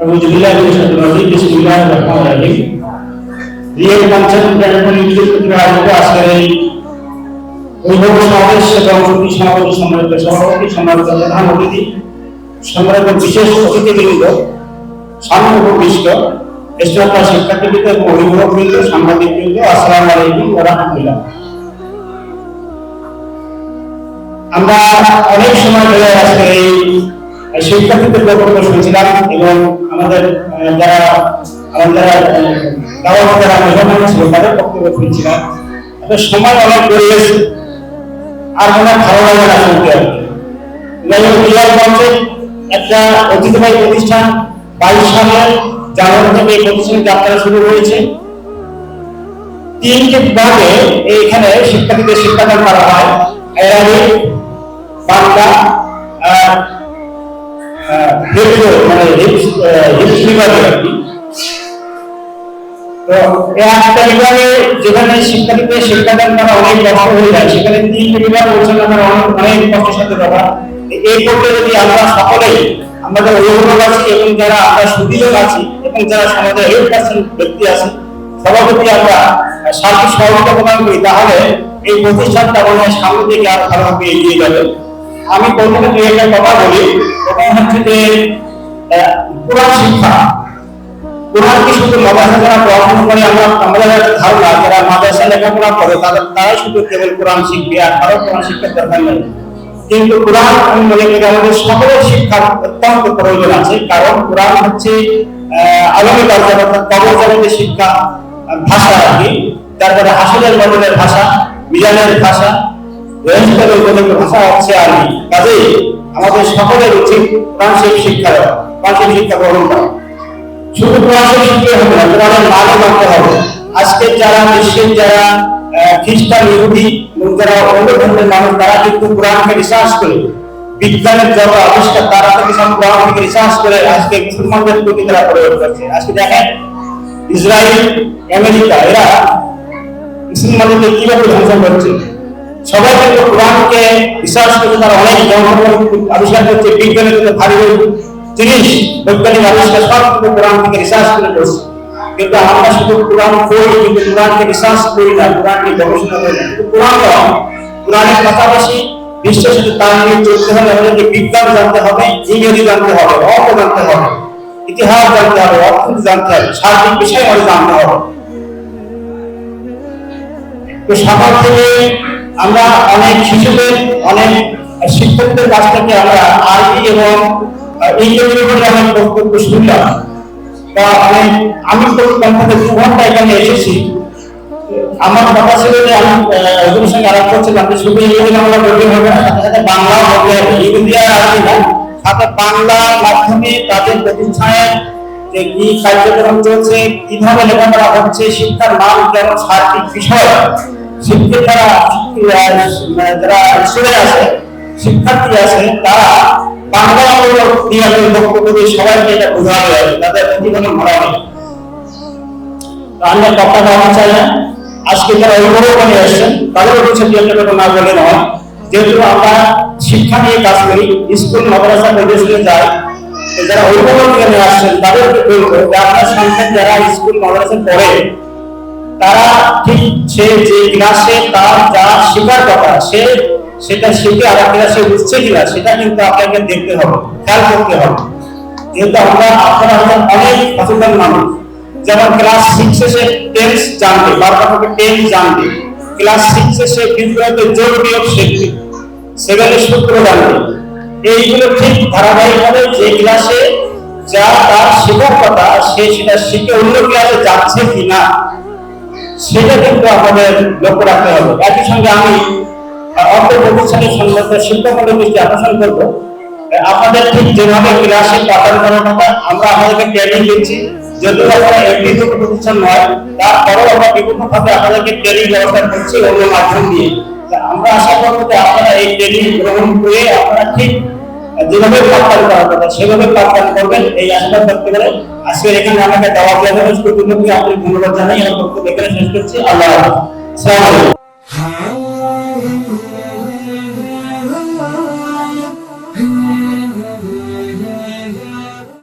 أعوذ بالله من الشيطان الرجيم بسم الله الرحمن الرحيم real concept platform YouTube থেকে আয়োজিত আজকের এই বৈভব সমাবেশ এবং অতিথি সমাবেশ সম্মানিত সভাপতি সম্মানিত প্রধান অতিথি সম্মানিত বিশেষ অতিথিবৃন্দ সামনে উপবিষ্ট স্টাফরা শিক্ষার্থীবৃন্দ এবং অভিভাবকবৃন্দ সাংবাদিকবৃন্দ আসসালামু আলাইকুম ওয়া রাহমাতুল্লাহ আমরা অনেক সময় ধরে আজকে এই শিক্ষার্থীদের বক্তব্য শুনছিলাম এবং আমাদের যারা আমাদের যারা যারা মেহমান ছিল তাদের বক্তব্য শুনছিলাম। সময় অনেক গেছে আর মনে ভালো লাগে না শুনতে। মঞ্চে একটা ঐতিহ্যবাহী প্রতিষ্ঠান বাইশ সালে জানুয়ারি থেকে এই প্রতিষ্ঠানের যাত্রা শুরু হয়েছে। তিনটি বিভাগে এইখানে শিক্ষার্থীদের শিক্ষাদান করা হয়। বাংলা হিব্রু মানে হিপস হিপস আর কি তো এই বিভাগে যেখানে শিক্ষাদান করা অনেক কষ্ট হয়ে যায় সেখানে তিনটি বিভাগ অনেক অনেক কষ্টের সাথে ব্যাপার এই করতে যদি আমরা সকলেই আমাদের অভিভাবক এবং যারা আমরা সুদীয় আছি এবং যারা সমাজের ব্যক্তি আছে সবার আমরা সার্বিক সহযোগিতা প্রদান করি তাহলে এই প্রতিষ্ঠানটা মনে হয় দিকে আরও ভালোভাবে এগিয়ে যাবে আমি প্রথমে দুই একটা কথা বলি। প্রথম হচ্ছে যে কোরআন শিক্ষা। কোরআন কি শুধু মাদ্রাসা যারা পড়াশোনা করে আমরা আমাদের ধারণা, যারা মাদ্রাসা লেখাপড়া করে, তাদের, তারাই শুধু কেবল কোরআন শিখবে আর কারও কোরআন শিক্ষার দরকার নেই কিন্তু কোরআন আমি মনে করি আমাদের সকলের শিক্ষার অত্যন্ত প্রয়োজন আছে, কারণ কোরআন হচ্ছে আগামী কাল অর্থাৎ কবর জগতের শিক্ষা ভাষা আর কি। তারপরে হাসিলের মডেলের ভাষা, মিজানের ভাষা ভাষা হচ্ছে আরবি। কাজেই আমাদের সকলের উচিত কোরআন শিক্ষা কোরআন শিক্ষা গ্রহণ করা। শুধু কোরআন শরীফ হবে না কোরআনের মানে মানতে হবে। আজকে যারা বিশ্বের যারা খ্রিস্টান, ইহুদি যারা অন্য ধর্মের মানুষ, তারা কিন্তু কোরআনকে রিসার্চ করে, বিজ্ঞানের যত আবিষ্কার, তারা থেকে সব কোরআন থেকে রিসার্চ করে আজকে মুসলমানদের প্রতি তারা প্রয়োগ করছে। আজকে দেখেন, ইসরায়েল, আমেরিকা, এরা মুসলমানদেরকে কীভাবে ধ্বংস করছে? সবাই কিন্তু কোরআনকে রিসার্চ তারা অনেক আবিষ্কার করছে, বিজ্ঞানের কিন্তু ভারী জিনিস বৈজ্ঞানিক আবিষ্কার সব কিন্তু কোরআন থেকে রিসার্চ করে করছে কিন্তু আমরা শুধু কোরআন পড়ি, কিন্তু কোরআনকে রিসার্চ করি না, কোরআনকে গবেষণা করি না। কোরআন কোরআনের পাশাপাশি বিশ্বের সাথে তাল নিয়ে চলতে হলে আমাদেরকে বিজ্ঞান জানতে হবে, ইংরেজি জানতে হবে, অর্থ জানতে হবে, ইতিহাস জানতে হবে, অর্থনীতি জানতে হবে, সার্বিক বিষয় আমাদের জানতে হবে। তো সকাল থেকে আমরা অনেক শিশুদের, অনেক শিক্ষকদের কাছ থেকে আমরা আরবি এবং ইংরেজির উপরে অনেক বক্তব্য শুনলাম। বা অনেক আমি তো দু ঘণ্টা এখানে এসেছি। আমার কথা ছিল যে আমি ওদের সঙ্গে আলাপ শুধু ইংরেজি বাংলা বলতে হবে না বলতে হবে। ইংরেজি আর আরবি না, সাথে বাংলার মাধ্যমে তাদের প্রতিষ্ঠানে যে কি কার্যক্রম চলছে, কীভাবে লেখাপড়া হচ্ছে, শিক্ষার মান কেমন, সার্বিক বিষয়। শিক্ষিত যারা আছে শিক্ষার্থী আছে তারা শিক্ষা নিয়ে কাজ করি, স্কুল, মাদ্রাসা যারা অভিভাবক আসছেন তাদেরকে যে আপনার সন্তান যারা স্কুল, মাদ্রাসা পড়ে তারা ঠিক সে যে ক্লাসে তার যা শেখার কথা সে সেটা শিখে আর ক্লাসে বুঝছে কিনা, সেটা কিন্তু আপনাকে দেখতে হবে, খেয়াল করতে হবে। যেহেতু আমরা, আপনারা হয়তো অনেক সচেতন মানুষ। যেমন ক্লাস সিক্সে সে টেন্স জানবে বারবার করে টেন্স জানবে। ক্লাস সিক্সে সে হয়তো যোগ বিয়োগ শিখবে সেভেনে সূত্র জানবে। এইগুলো ঠিক ধারাবাহিকভাবে যে ক্লাসে যা তার শেখার কথা, সে সেটা শিখে অন্য ক্লাসে যাচ্ছে কিনা সেটা কিন্তু আমাদের লক্ষ্য রাখতে হবে। একই সঙ্গে আমি অর্থ প্রতিষ্ঠানের সম্বন্ধে শিক্ষকদের দৃষ্টি আকর্ষণ করব। আপনাদের ঠিক যেভাবে ক্লাসে পাঠন করার কথা আমরা আমাদেরকে ট্রেনিং দিচ্ছি। যদিও আমরা একটি দুটো প্রতিষ্ঠান নয়, তারপরেও আমরা বিভিন্ন ভাবে আপনাদেরকে ট্রেনিং ব্যবস্থা করছি অন্য মাধ্যম দিয়ে। আমরা আশা করব যে আপনারা এই ট্রেনিং গ্রহণ করে আপনারা যেভাবে পাঠদান করার কথা সেভাবে পাঠদান করবেন, এই আশীর্বাদ করতে পারে আজকে এখানে আমাকে দেওয়া গেলে আপনি ধন্যবাদ জানাই, আমার বক্তব্য এখানে শেষ করছি। আল্লাহ হাফেজ। আসসালামু আলাইকুম।